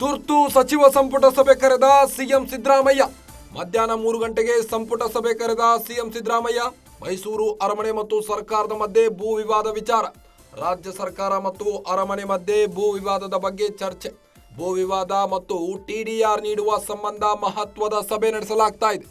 ತುರ್ತು ಸಚಿವ ಸಂಪುಟ ಸಭೆ ಕರೆದ ಸಿಎಂ ಸಿದ್ದರಾಮಯ್ಯ. ಮಧ್ಯಾಹ್ನ ಮೂರು ಗಂಟೆಗೆ ಸಂಪುಟ ಸಭೆ ಕರೆದ ಸಿಎಂ ಸಿದ್ದರಾಮಯ್ಯ, ಮೈಸೂರು ಅರಮನೆ ಮತ್ತು ಸರ್ಕಾರದ ಮಧ್ಯೆ ಭೂ ವಿವಾದ ವಿಚಾರ. ರಾಜ್ಯ ಸರ್ಕಾರ ಮತ್ತು ಅರಮನೆ ಮಧ್ಯೆ ಭೂ ವಿವಾದದ ಬಗ್ಗೆ ಚರ್ಚೆ. ಭೂ ವಿವಾದ ಮತ್ತು ಟಿಡಿಆರ್ ನೀಡುವ ಸಂಬಂಧ ಮಹತ್ವದ ಸಭೆ ನಡೆಸಲಾಗ್ತಾ ಇದೆ.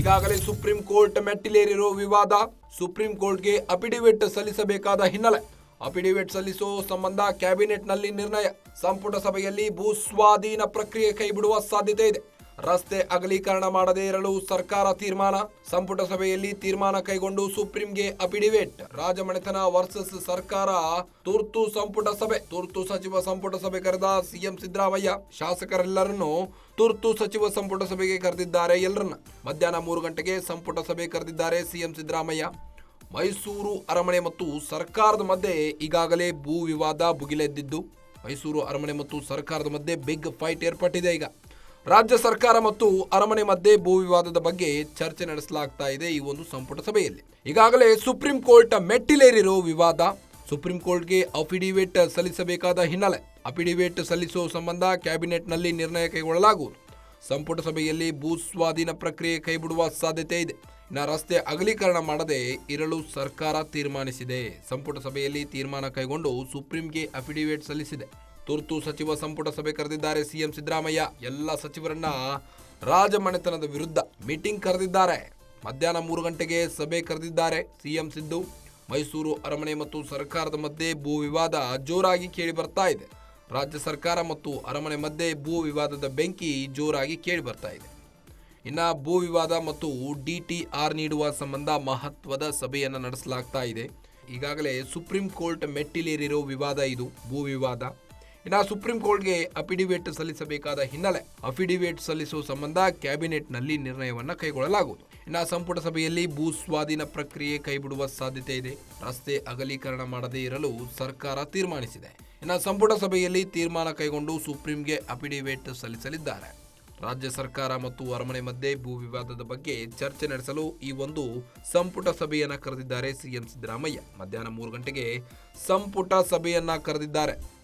ಈಗಾಗಲೇ ಸುಪ್ರೀಂ ಕೋರ್ಟ್ ಮೆಟ್ಟಿಲೇರಿರೋ ವಿವಾದ ಸುಪ್ರೀಂ ಕೋರ್ಟ್ಗೆ ಅಫಿಡವಿಟ್ ಸಲ್ಲಿಸಬೇಕಾದ ಹಿನ್ನೆಲೆ. ಅಫಿಡವಿಟ್ ಸಲ್ಲಿಸೋ ಸಂಬಂಧ ಕ್ಯಾಬಿನೆಟ್ನಲ್ಲಿ ನಿರ್ಣಯ. ಸಂಪುಟ ಸಭೆಯಲ್ಲಿ ಭೂ ಸ್ವಾಧೀನ ಪ್ರಕ್ರಿಯೆ ಕೈಬಿಡುವ ಸಾಧ್ಯತೆ ಇದೆ. ರಸ್ತೆ ಅಗಲೀಕರಣ ಮಾಡದೇ ಇರಲು ಸರ್ಕಾರ ತೀರ್ಮಾನ. ಸಂಪುಟ ಸಭೆಯಲ್ಲಿ ತೀರ್ಮಾನ ಕೈಗೊಂಡು ಸುಪ್ರೀಂಗೆ ಅಫಿಡೇವಿಟ್. ರಾಜಮನೆತನ ವರ್ಸಸ್ ಸರ್ಕಾರ ತುರ್ತು ಸಂಪುಟ ಸಭೆ. ತುರ್ತು ಸಚಿವ ಸಂಪುಟ ಸಭೆ ಕರೆದ ಸಿಎಂ ಸಿದ್ದರಾಮಯ್ಯ. ಶಾಸಕರೆಲ್ಲರನ್ನು ತುರ್ತು ಸಚಿವ ಸಂಪುಟ ಸಭೆಗೆ ಕರೆದಿದ್ದಾರೆ ಎಲ್ಲರನ್ನ. ಮಧ್ಯಾಹ್ನ ಮೂರು ಗಂಟೆಗೆ ಸಂಪುಟ ಸಭೆ ಕರೆದಿದ್ದಾರೆ ಸಿಎಂ ಸಿದ್ದರಾಮಯ್ಯ. ಮೈಸೂರು ಅರಮನೆ ಮತ್ತು ಸರ್ಕಾರದ ಮಧ್ಯೆ ಈಗಾಗಲೇ ಭೂ ವಿವಾದ ಭುಗಿಲೆದ್ದಿದ್ದು, ಮೈಸೂರು ಅರಮನೆ ಮತ್ತು ಸರ್ಕಾರದ ಮಧ್ಯೆ ಬಿಗ್ ಫೈಟ್ ಏರ್ಪಟ್ಟಿದೆ ಈಗ. ರಾಜ್ಯ ಸರ್ಕಾರ ಮತ್ತು ಅರಮನೆ ಮಧ್ಯೆ ಭೂ ವಿವಾದದ ಬಗ್ಗೆ ಚರ್ಚೆ ನಡೆಸಲಾಗ್ತಾ ಇದೆ ಈ ಒಂದು ಸಂಪುಟ ಸಭೆಯಲ್ಲಿ. ಈಗಾಗಲೇ ಸುಪ್ರೀಂ ಕೋರ್ಟ್ ಮೆಟ್ಟಿಲೇರಿರೋ ವಿವಾದ, ಸುಪ್ರೀಂ ಕೋರ್ಟ್ಗೆ ಅಫಿಡಿವಿಟ್ ಸಲ್ಲಿಸಬೇಕಾದ ಹಿನ್ನೆಲೆ, ಅಫಿಡಿವಿಟ್ ಸಲ್ಲಿಸುವ ಸಂಬಂಧ ಕ್ಯಾಬಿನೆಟ್ನಲ್ಲಿ ನಿರ್ಣಯ ಕೈಗೊಳ್ಳಲಾಗುವುದು. ಸಂಪುಟ ಸಭೆಯಲ್ಲಿ ಭೂ ಸ್ವಾಧೀನ ಪ್ರಕ್ರಿಯೆ ಕೈಬಿಡುವ ಸಾಧ್ಯತೆ ಇದೆ. ಇನ್ನು ರಸ್ತೆ ಅಗಲೀಕರಣ ಮಾಡದೆ ಇರಲು ಸರ್ಕಾರ ತೀರ್ಮಾನಿಸಿದೆ. ಸಂಪುಟ ಸಭೆಯಲ್ಲಿ ತೀರ್ಮಾನ ಕೈಗೊಂಡು ಸುಪ್ರೀಂಗೆ ಅಫಿಡವಿಟ್ ಸಲ್ಲಿಸಿದೆ. ತುರ್ತು ಸಚಿವ ಸಂಪುಟ ಸಭೆ ಕರೆದಿದ್ದಾರೆ ಸಿಎಂ ಸಿದ್ದರಾಮಯ್ಯ. ಎಲ್ಲ ಸಚಿವರನ್ನ ರಾಜಮನೆತನದ ವಿರುದ್ಧ ಮೀಟಿಂಗ್ ಕರೆದಿದ್ದಾರೆ. ಮಧ್ಯಾಹ್ನ ಮೂರು ಗಂಟೆಗೆ ಸಭೆ ಕರೆದಿದ್ದಾರೆ ಸಿಎಂ ಸಿದ್ದು. ಮೈಸೂರು ಅರಮನೆ ಮತ್ತು ಸರ್ಕಾರದ ಮಧ್ಯೆ ಭೂ ವಿವಾದ ಜೋರಾಗಿ ಕೇಳಿ ಬರ್ತಾ ಇದೆ. ರಾಜ್ಯ ಸರ್ಕಾರ ಮತ್ತು ಅರಮನೆ ಮಧ್ಯೆ ಭೂ ವಿವಾದದ ಬೆಂಕಿ ಜೋರಾಗಿ ಕೇಳಿ ಬರ್ತಾ ಇದೆ. ಇನ್ನು ಭೂ ವಿವಾದ ಮತ್ತು ಆರ್ ನೀಡುವ ಸಂಬಂಧ ಮಹತ್ವದ ಸಭೆಯನ್ನು ನಡೆಸಲಾಗ್ತಾ ಇದೆ. ಈಗಾಗಲೇ ಸುಪ್ರೀಂ ಕೋರ್ಟ್ ಮೆಟ್ಟಿಲೇರಿರೋ ವಿವಾದ ಇದು, ಭೂ ವಿವಾದ. ಇನ್ನು ಸುಪ್ರೀಂ ಕೋರ್ಟ್ಗೆ ಅಫಿಡಿವೇಟ್ ಸಲ್ಲಿಸಬೇಕಾದ ಹಿನ್ನೆಲೆ ಅಫಿಡಿವೇಟ್ ಸಲ್ಲಿಸುವ ಸಂಬಂಧ ಕ್ಯಾಬಿನೆಟ್ನಲ್ಲಿ ನಿರ್ಣಯವನ್ನು ಕೈಗೊಳ್ಳಲಾಗುವುದು. ಇನ್ನು ಸಂಪುಟ ಸಭೆಯಲ್ಲಿ ಭೂ ಸ್ವಾಧೀನ ಪ್ರಕ್ರಿಯೆ ಕೈಬಿಡುವ ಸಾಧ್ಯತೆ ಇದೆ. ರಸ್ತೆ ಅಗಲೀಕರಣ ಮಾಡದೇ ಇರಲು ಸರ್ಕಾರ ತೀರ್ಮಾನಿಸಿದೆ. ಇನ್ನು ಸಂಪುಟ ಸಭೆಯಲ್ಲಿ ತೀರ್ಮಾನ ಕೈಗೊಂಡು ಸುಪ್ರೀಂಗೆ ಅಫಿಡಿವೇಟ್ ಸಲ್ಲಿಸಲಿದ್ದಾರೆ. ರಾಜ್ಯ ಸರ್ಕಾರ ಮತ್ತು ಅರಮನೆ ಮಧ್ಯೆ ಭೂ ವಿವಾದದ ಬಗ್ಗೆ ಚರ್ಚೆ ನಡೆಸಲು ಈ ಒಂದು ಸಂಪುಟ ಸಭೆಯನ್ನ ಕರೆದಿದ್ದಾರೆ ಸಿಎಂ ಸಿದ್ದರಾಮಯ್ಯ. ಮಧ್ಯಾಹ್ನ ಮೂರು ಗಂಟೆಗೆ ಸಂಪುಟ ಸಭೆಯನ್ನ ಕರೆದಿದ್ದಾರೆ.